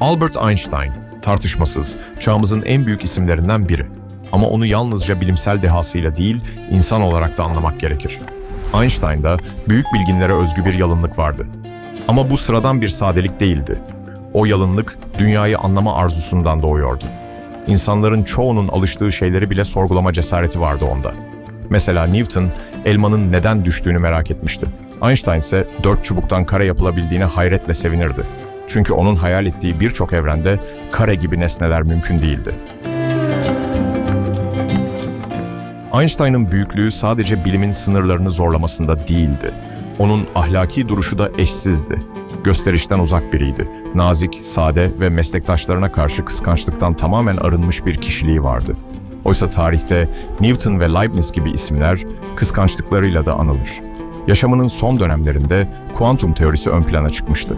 Albert Einstein, tartışmasız, çağımızın en büyük isimlerinden biri. Ama onu yalnızca bilimsel dehasıyla değil, insan olarak da anlamak gerekir. Einstein'da büyük bilginlere özgü bir yalınlık vardı. Ama bu sıradan bir sadelik değildi. O yalınlık, dünyayı anlama arzusundan doğuyordu. İnsanların çoğunun alıştığı şeyleri bile sorgulama cesareti vardı onda. Mesela Newton, elmanın neden düştüğünü merak etmişti. Einstein ise dört çubuktan kare yapılabildiğine hayretle sevinirdi. Çünkü onun hayal ettiği birçok evrende kare gibi nesneler mümkün değildi. Einstein'ın büyüklüğü sadece bilimin sınırlarını zorlamasında değildi. Onun ahlaki duruşu da eşsizdi. Gösterişten uzak biriydi. Nazik, sade ve meslektaşlarına karşı kıskançlıktan tamamen arınmış bir kişiliği vardı. Oysa tarihte Newton ve Leibniz gibi isimler kıskançlıklarıyla da anılır. Yaşamının son dönemlerinde kuantum teorisi ön plana çıkmıştı.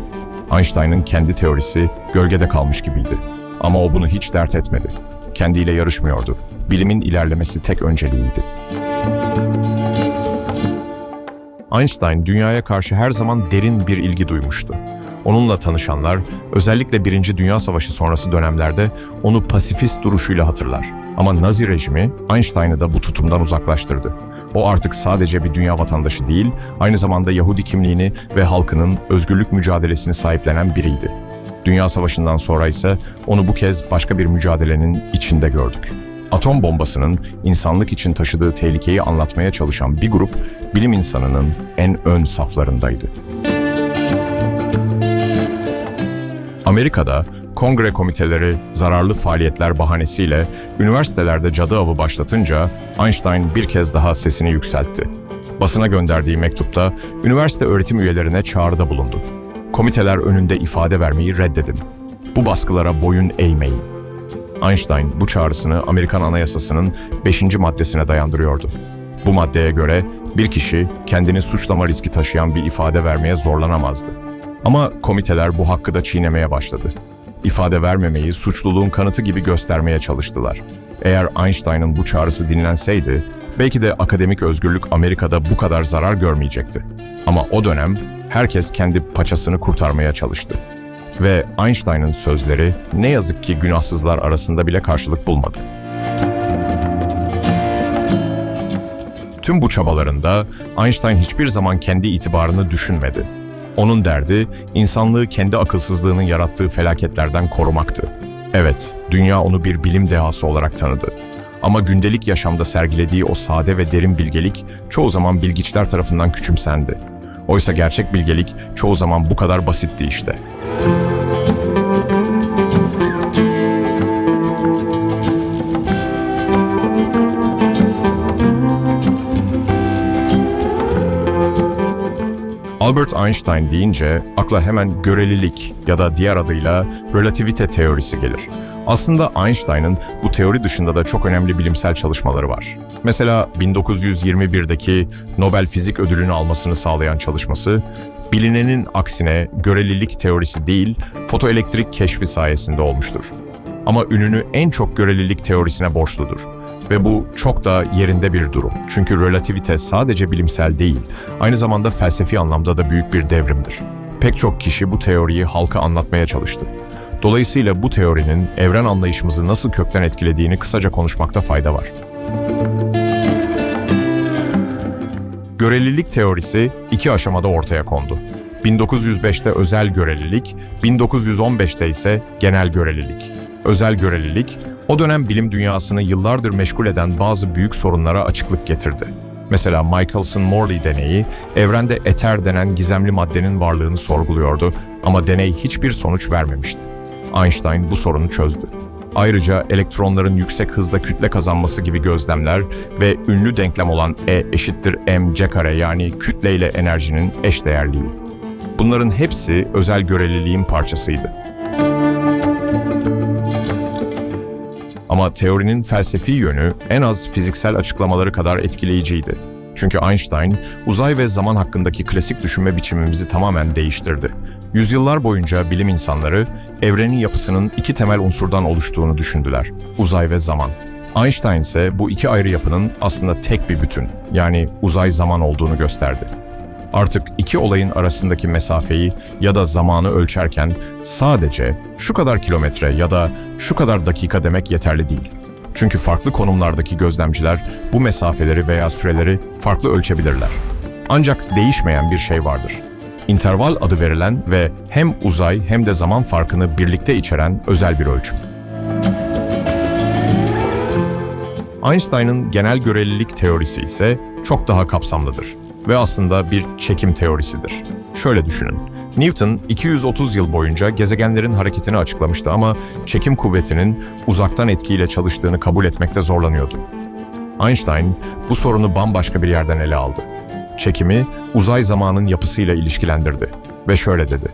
Einstein'ın kendi teorisi gölgede kalmış gibiydi. Ama o bunu hiç dert etmedi. Kendiyle yarışmıyordu. Bilimin ilerlemesi tek önceliğiydi. Einstein dünyaya karşı her zaman derin bir ilgi duymuştu. Onunla tanışanlar özellikle Birinci Dünya Savaşı sonrası dönemlerde onu pasifist duruşuyla hatırlar. Ama Nazi rejimi Einstein'ı da bu tutumdan uzaklaştırdı. O artık sadece bir dünya vatandaşı değil, aynı zamanda Yahudi kimliğini ve halkının özgürlük mücadelesini sahiplenen biriydi. Dünya Savaşı'ndan sonra ise onu bu kez başka bir mücadelenin içinde gördük. Atom bombasının insanlık için taşıdığı tehlikeyi anlatmaya çalışan bir grup bilim insanının en ön saflarındaydı. Amerika'da kongre komiteleri zararlı faaliyetler bahanesiyle üniversitelerde cadı avı başlatınca Einstein bir kez daha sesini yükseltti. Basına gönderdiği mektupta üniversite öğretim üyelerine çağrıda bulundu. Komiteler önünde ifade vermeyi reddedin. Bu baskılara boyun eğmeyin. Einstein bu çağrısını Amerikan Anayasası'nın 5. maddesine dayandırıyordu. Bu maddeye göre bir kişi kendini suçlama riski taşıyan bir ifade vermeye zorlanamazdı. Ama komiteler bu hakkı da çiğnemeye başladı. İfade vermemeyi suçluluğun kanıtı gibi göstermeye çalıştılar. Eğer Einstein'ın bu çağrısı dinlenseydi, belki de akademik özgürlük Amerika'da bu kadar zarar görmeyecekti. Ama o dönem herkes kendi paçasını kurtarmaya çalıştı. Ve Einstein'ın sözleri ne yazık ki günahsızlar arasında bile karşılık bulmadı. Tüm bu çabalarında Einstein hiçbir zaman kendi itibarını düşünmedi. Onun derdi insanlığı kendi akılsızlığının yarattığı felaketlerden korumaktı. Evet, dünya onu bir bilim dehası olarak tanıdı. Ama gündelik yaşamda sergilediği o sade ve derin bilgelik çoğu zaman bilgiçler tarafından küçümsendi. Oysa gerçek bilgelik çoğu zaman bu kadar basitti işte. Albert Einstein deyince akla hemen görelilik ya da diğer adıyla relativite teorisi gelir. Aslında Einstein'ın bu teori dışında da çok önemli bilimsel çalışmaları var. Mesela 1921'deki Nobel Fizik Ödülünü almasını sağlayan çalışması, bilinenin aksine görelilik teorisi değil, fotoelektrik keşfi sayesinde olmuştur. Ama ününü en çok görelilik teorisine borçludur. Ve bu çok da yerinde bir durum. Çünkü relativite sadece bilimsel değil, aynı zamanda felsefi anlamda da büyük bir devrimdir. Pek çok kişi bu teoriyi halka anlatmaya çalıştı. Dolayısıyla bu teorinin evren anlayışımızı nasıl kökten etkilediğini kısaca konuşmakta fayda var. Görelilik teorisi iki aşamada ortaya kondu. 1905'te özel görelilik, 1915'te ise genel görelilik. Özel görelilik, o dönem bilim dünyasını yıllardır meşgul eden bazı büyük sorunlara açıklık getirdi. Mesela Michelson-Morley deneyi, evrende eter denen gizemli maddenin varlığını sorguluyordu ama deney hiçbir sonuç vermemişti. Einstein bu sorunu çözdü. Ayrıca elektronların yüksek hızda kütle kazanması gibi gözlemler ve ünlü denklem olan E eşittir mc kare yani kütle ile enerjinin eşdeğerliği. Bunların hepsi özel göreliliğin parçasıydı. Ama teorinin felsefi yönü en az fiziksel açıklamaları kadar etkileyiciydi. Çünkü Einstein, uzay ve zaman hakkındaki klasik düşünme biçimimizi tamamen değiştirdi. Yüzyıllar boyunca bilim insanları, evrenin yapısının iki temel unsurdan oluştuğunu düşündüler, uzay ve zaman. Einstein ise bu iki ayrı yapının aslında tek bir bütün, yani uzay zaman olduğunu gösterdi. Artık iki olayın arasındaki mesafeyi ya da zamanı ölçerken sadece şu kadar kilometre ya da şu kadar dakika demek yeterli değil. Çünkü farklı konumlardaki gözlemciler bu mesafeleri veya süreleri farklı ölçebilirler. Ancak değişmeyen bir şey vardır. İnterval adı verilen ve hem uzay hem de zaman farkını birlikte içeren özel bir ölçüm. Einstein'ın genel görelilik teorisi ise çok daha kapsamlıdır ve aslında bir çekim teorisidir. Şöyle düşünün. Newton 230 yıl boyunca gezegenlerin hareketini açıklamıştı ama çekim kuvvetinin uzaktan etkiyle çalıştığını kabul etmekte zorlanıyordu. Einstein bu sorunu bambaşka bir yerden ele aldı. Çekimi uzay zamanın yapısıyla ilişkilendirdi ve şöyle dedi.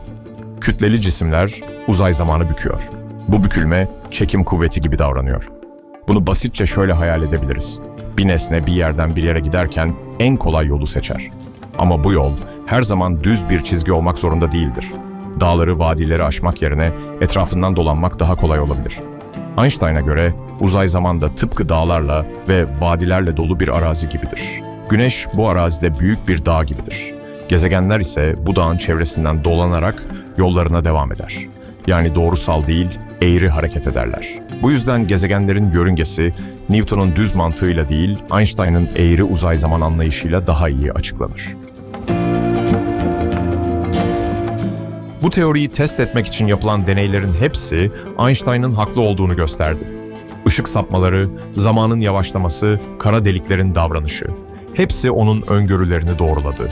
Kütleli cisimler uzay zamanı büküyor. Bu bükülme çekim kuvveti gibi davranıyor. Bunu basitçe şöyle hayal edebiliriz. Bir nesne bir yerden bir yere giderken en kolay yolu seçer. Ama bu yol her zaman düz bir çizgi olmak zorunda değildir. Dağları, vadileri aşmak yerine etrafından dolanmak daha kolay olabilir. Einstein'a göre uzay zamanda tıpkı dağlarla ve vadilerle dolu bir arazi gibidir. Güneş bu arazide büyük bir dağ gibidir. Gezegenler ise bu dağın çevresinden dolanarak yollarına devam eder. Yani doğrusal değil, eğri hareket ederler. Bu yüzden gezegenlerin yörüngesi Newton'un düz mantığıyla değil, Einstein'ın eğri uzay zaman anlayışıyla daha iyi açıklanır. Bu teoriyi test etmek için yapılan deneylerin hepsi Einstein'ın haklı olduğunu gösterdi. Işık sapmaları, zamanın yavaşlaması, kara deliklerin davranışı. Hepsi onun öngörülerini doğruladı.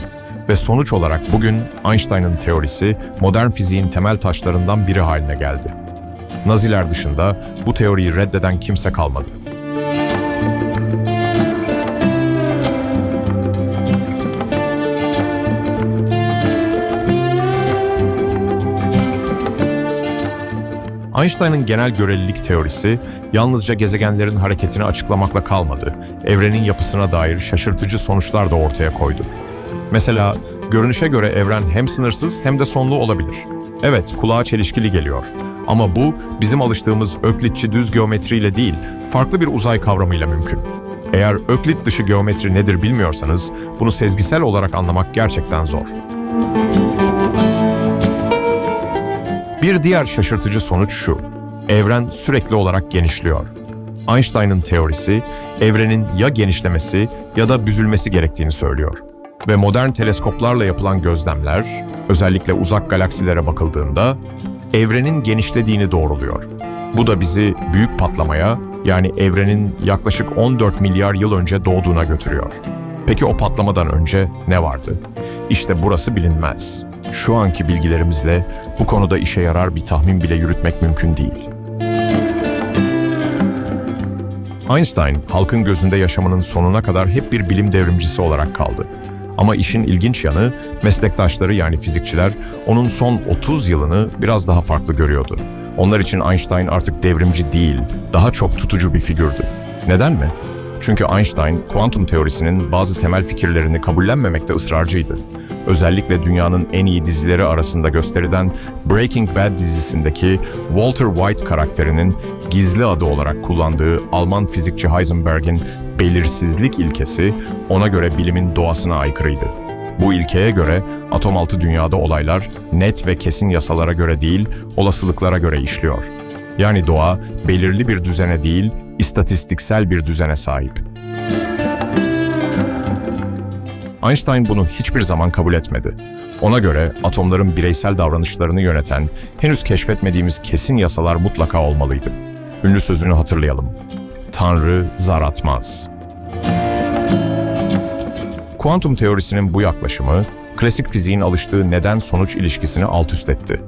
Ve sonuç olarak bugün Einstein'ın teorisi modern fiziğin temel taşlarından biri haline geldi. Naziler dışında bu teoriyi reddeden kimse kalmadı. Einstein'ın genel görelilik teorisi yalnızca gezegenlerin hareketini açıklamakla kalmadı, evrenin yapısına dair şaşırtıcı sonuçlar da ortaya koydu. Mesela görünüşe göre evren hem sınırsız hem de sonlu olabilir. Evet, kulağa çelişkili geliyor. Ama bu bizim alıştığımız öklitçi düz geometriyle değil, farklı bir uzay kavramıyla mümkün. Eğer öklit dışı geometri nedir bilmiyorsanız, bunu sezgisel olarak anlamak gerçekten zor. Bir diğer şaşırtıcı sonuç şu. Evren sürekli olarak genişliyor. Einstein'ın teorisi, evrenin ya genişlemesi ya da büzülmesi gerektiğini söylüyor. Ve modern teleskoplarla yapılan gözlemler, özellikle uzak galaksilere bakıldığında, evrenin genişlediğini doğruluyor. Bu da bizi büyük patlamaya, yani evrenin yaklaşık 14 milyar yıl önce doğduğuna götürüyor. Peki o patlamadan önce ne vardı? İşte burası bilinmez. Şu anki bilgilerimizle bu konuda işe yarar bir tahmin bile yürütmek mümkün değil. Einstein, halkın gözünde yaşamının sonuna kadar hep bir bilim devrimcisi olarak kaldı. Ama işin ilginç yanı, meslektaşları yani fizikçiler onun son 30 yılını biraz daha farklı görüyordu. Onlar için Einstein artık devrimci değil, daha çok tutucu bir figürdü. Neden mi? Çünkü Einstein, kuantum teorisinin bazı temel fikirlerini kabullenmemekte ısrarcıydı. Özellikle dünyanın en iyi dizileri arasında gösterilen Breaking Bad dizisindeki Walter White karakterinin gizli adı olarak kullandığı Alman fizikçi Heisenberg'in belirsizlik ilkesi ona göre bilimin doğasına aykırıydı. Bu ilkeye göre atom altı dünyada olaylar net ve kesin yasalara göre değil, olasılıklara göre işliyor. Yani doğa belirli bir düzene değil, istatistiksel bir düzene sahip. Einstein bunu hiçbir zaman kabul etmedi. Ona göre atomların bireysel davranışlarını yöneten, henüz keşfetmediğimiz kesin yasalar mutlaka olmalıydı. Ünlü sözünü hatırlayalım. Tanrı zar atmaz. Kuantum teorisinin bu yaklaşımı, klasik fiziğin alıştığı neden-sonuç ilişkisini alt üst etti.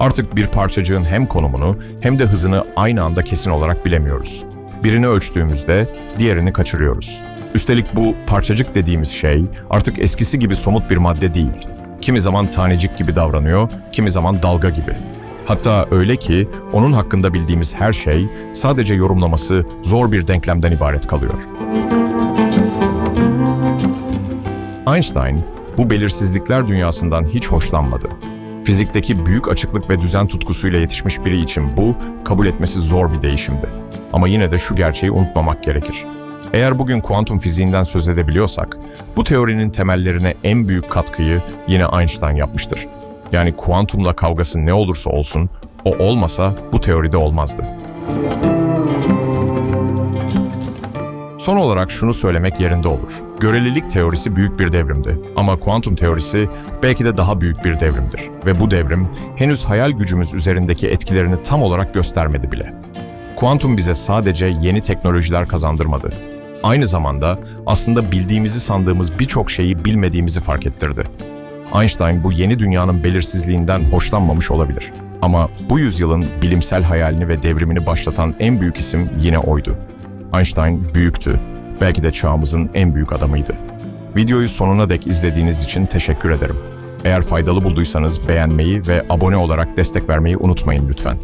Artık bir parçacığın hem konumunu hem de hızını aynı anda kesin olarak bilemiyoruz. Birini ölçtüğümüzde diğerini kaçırıyoruz. Üstelik bu parçacık dediğimiz şey artık eskisi gibi somut bir madde değil. Kimi zaman tanecik gibi davranıyor, kimi zaman dalga gibi. Hatta öyle ki onun hakkında bildiğimiz her şey sadece yorumlaması zor bir denklemden ibaret kalıyor. Einstein bu belirsizlikler dünyasından hiç hoşlanmadı. Fizikteki büyük açıklık ve düzen tutkusuyla yetişmiş biri için bu kabul etmesi zor bir değişimdi. Ama yine de şu gerçeği unutmamak gerekir. Eğer bugün kuantum fiziğinden söz edebiliyorsak, bu teorinin temellerine en büyük katkıyı yine Einstein yapmıştır. Yani kuantumla kavgası ne olursa olsun, o olmasa bu teoride olmazdı. Son olarak şunu söylemek yerinde olur. Görelilik teorisi büyük bir devrimdi ama kuantum teorisi belki de daha büyük bir devrimdir ve bu devrim henüz hayal gücümüz üzerindeki etkilerini tam olarak göstermedi bile. Kuantum bize sadece yeni teknolojiler kazandırmadı. Aynı zamanda aslında bildiğimizi sandığımız birçok şeyi bilmediğimizi fark ettirdi. Einstein bu yeni dünyanın belirsizliğinden hoşlanmamış olabilir. Ama bu yüzyılın bilimsel hayalini ve devrimini başlatan en büyük isim yine oydu. Einstein büyüktü. Belki de çağımızın en büyük adamıydı. Videoyu sonuna dek izlediğiniz için teşekkür ederim. Eğer faydalı bulduysanız beğenmeyi ve abone olarak destek vermeyi unutmayın lütfen.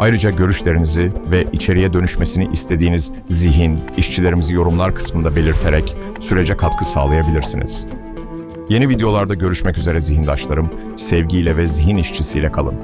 Ayrıca görüşlerinizi ve içeriye dönüşmesini istediğiniz zihin, işçilerimizi yorumlar kısmında belirterek sürece katkı sağlayabilirsiniz. Yeni videolarda görüşmek üzere zihindaşlarım. Sevgiyle ve zihin işçisiyle kalın.